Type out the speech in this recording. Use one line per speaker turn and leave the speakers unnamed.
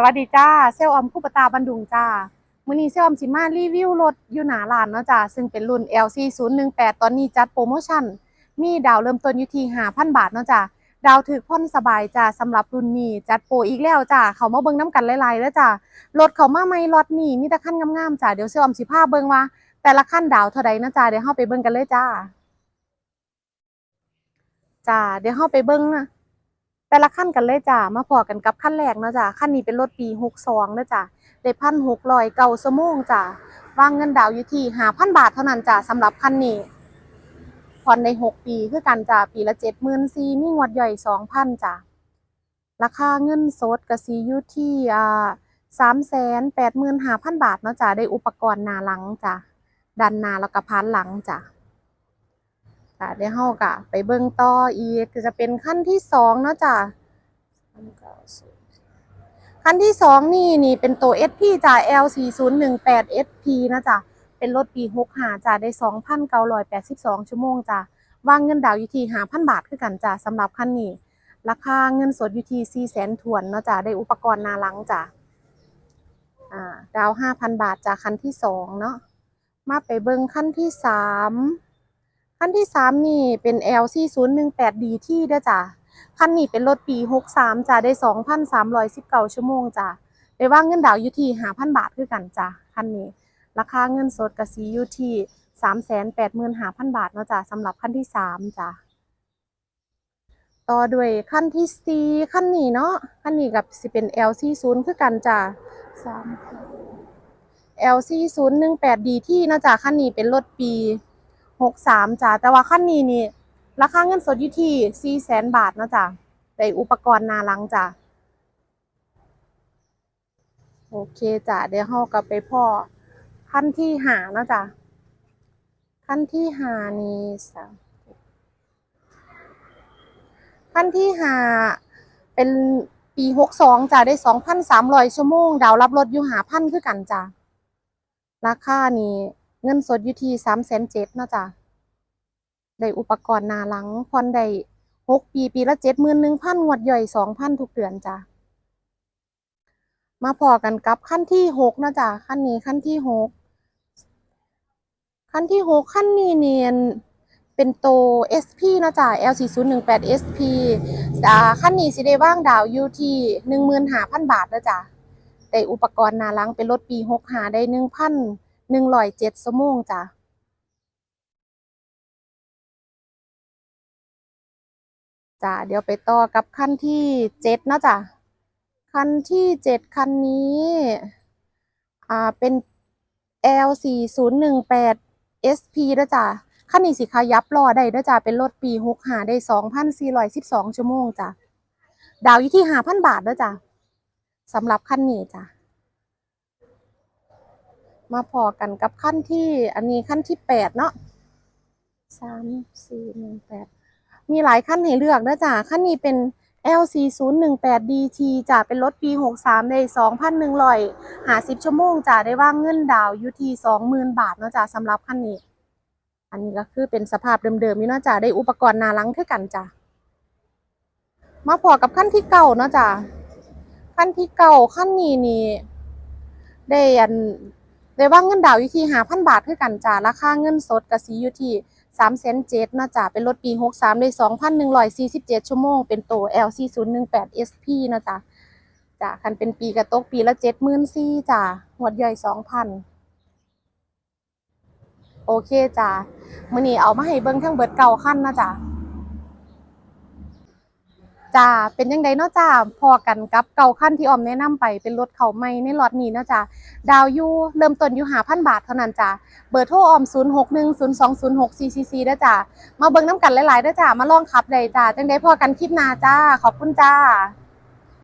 สวัสดีจ้าเซลลออมคู่ปตาบันดุงจ้ามื้อนี้เซลลออมสิมารีวิวรถอยู่หน้าร้านเนาะจ้าซึ่งเป็นรุ่น LC 018ตอนนี้จัดโปรโมชั่น มีดาวเริ่มต้นอยู่ที่5,000 บาทเนาะจ้าดาวถึกพ่นสบายจ้าสำหรับรุ่นนี้จัดโปรอีกแล้วจ้าเขามาเบิ่งน้ำกันหลายๆแล้วจ้ารถเขามาใหม่รถนี้มีแต่คันงามๆจ้าเดี๋ยวเซลลออมสิพาเบิ่งว่า แต่ละคันดาวเท่าใดนะจ้าเดี๋ยวเฮาไปเบิ่งกันเลยจ้าจ้าเดี๋ยวเฮาไปเบิ่งนะ แต่ละขั้นกันเลยจ้ามาพอกันกับขั้นแรกเนาะจ้าขั้นนี้เป็นรถปี62เนาะจ้าได้พันหกร้อยเก้าสมงจ้าวางเงินดาวน์อยู่ที่หาพันบาทเท่านั้นจ้าสำหรับคันนี้ผ่อนในหกปีคือกันจ้าปีละเจ็ดหมื่นสี่มีงวดย่อยสองพันจ้าราคาเงินสดกสีอยู่ที่อ่าสามแสนแปดหมื่นห้าพันบาทเนาะจ้าได้อุปกรณ์นาหลังจ้าดันนาแล้วก็พานหลังจ้า ค่ะเดี๋ยวเฮากะไปเบิ่งต่ออีกคือจะเป็นขั้นที่สองเนาะจ้ะขั้นที่สองนี่นี่เป็นตัว SP จ่า L 4 0 1 8 SP นะจ๊ะเป็นรถปี65จ่าได้2,982ชั่วโมงจ้ะวางเงินดาวน์อยู่ที่5,000บาทคือกันจ้ะสำหรับคันนี้ ราคาเงินสดอยู่ที่400,000ถวนเนาะจ้ะได้อุปกรณ์นาลังจ้ะอ่าดาว5,000บาทจ้ะคันที่สองเนาะมาไปเบิ่งขั้นที่สาม คันที่สามนี่เป็น LC 0 1 8 D ที่เด้อจ้ะคันนี้เป็นรถปี63จ้ะได้2,319ชั่วโมงจ้ะได้ว่างเงินดาวอยู่ที่5,000บาทคือกันจ้ะคันนี้ ราคาเงินสดกสีอยู่ที่385,000บาทเนาะจ้ะสำหรับคันที่สามจ้ะต่อด้วยคันที่สี่คันนี้เนาะคันนี้กับสิเป็น LC 0คือกันจ้ะสาม LC 0 1 8 D ที่เนาะจ้ะคันนี้เป็นรถปี หกสามจ้ะแต่ว่าขั้นนี้นี่ราคาเงินสดอยู่ที่สี่แสนบาทนะจ้ะได้อุปกรณ์นาลังจ้ะโอเคจ้ะเดี๋ยวเฮากับไปพ่อขั้นที่หานะจ้ะขั้นที่หานี่สามขั้นที่หาเป็นปีหกสองจ้ะได้สองพันสามร้อยชั่วโมง ดาวรับรถอยู่หาพันคือกันจ้ะราคานี่ เงินสดอยู่ที่สามแสนเจ็ดนะจ้ะได้อุปกรณ์นาหลังผ่อนได้หกปีปีละเจ็ดหมื่นหนึ่งพันงวดย่อยสองพันทุกเดือนจ้ะมาพอกันกับขั้นที่หกนะจ้ะขั้นนี้ขั้นที่หกขั้นที่หกขั้นนี้เนียนเป็นโต SP นะจ้ะ L 4 0 1 8 SP อ่าขั้นนี้สิได้ว่างดาวอยู่ที่หนึ่งหมื่นห้าพันบาทนะจ้ะได้อุปกรณ์นาหลังเป็นรถปีหกหาได้หนึ่งพัน หนึ่งร้อยเจ็ดชั่วโมงจ้ะจ้ะเดี๋ยวไปต่อกับขั้นที่เจ็ดนะจ้ะขั้นที่เจ็ดคันนี้ อ่า เป็น L สี่ศูนย์หนึ่งแปด SP นะจ้ะขั้นนี้สิขยับล้อได้นะจ้ะเป็นรถปีหกหาได้สองพันสี่ร้อยสิบสองชั่วโมงจ้ะ ดาวอยู่ที่ห้าพันบาทนะจ้ะสำหรับขั้นนี้จ้ะ มาพอกันกับขั้นที่อันนี้ขั้นที่แปดเนาะสามสี่หนึ่งแปดมีหลายขั้นให้เลือกนะจ๊ะขั้นนี้เป็น LC 0 1 8 DT จ้ะเป็นรถปี 63ได้2,150 ชั่วโมงจ้ะได้ว่างเงินดาวน์อยู่ที่20,000 บาทเนาะจ้ะสำหรับขั้นนี้ อันนี้ก็คือเป็นสภาพเดิมๆนี่เนาะจ้ะได้อุปกรณ์นาลังคือกันจ้ะมาพอกับขั้นที่เก่าเนาะจ้ะขั้นที่เก่าขั้นนี้นี่ได้อัน ได้ว่างเงินดาวอยู่ที่ห้าพันบาทคือกันจ้าราคาเงินสดกะสีอยู่ที่สามแสนเจ็ดนะจ้าเป็นรถปีหกสามได้สองพันหนึ่งร้อยสี่สิบเจ็ดชั่วโมง เป็นตัว L 4 0 1 8 SP นะจ้าจ้าคันเป็นปีกระตกปีละเจ็ดหมื่นสี่จ้าหัวดใหญ่สองพันโอเคจ้ามื่อนี้เอามาให้เบิ้งทั้งเบิดเก่าขั้นนะจ้า จ้าเป็นยังไงเนาะจ้าพอกันกับเก่าขั้นที่ออมแนะนำไปเป็นรถเขาไม่ในรถนี้เนาะจ้าดาวยูเริ่มต้นอยู่หาพันบาทเท่านั้นจ้ะเบอร์โทรออม 0 6 1 0 2 0 6 4 4 4ได้อจ้ะมาเบิ่งน้ำกันหลายๆนะจ้ะมาลองขับเลยจ้ะจังได้พอกันคลิปหน้าจ้าขอบคุณจ้า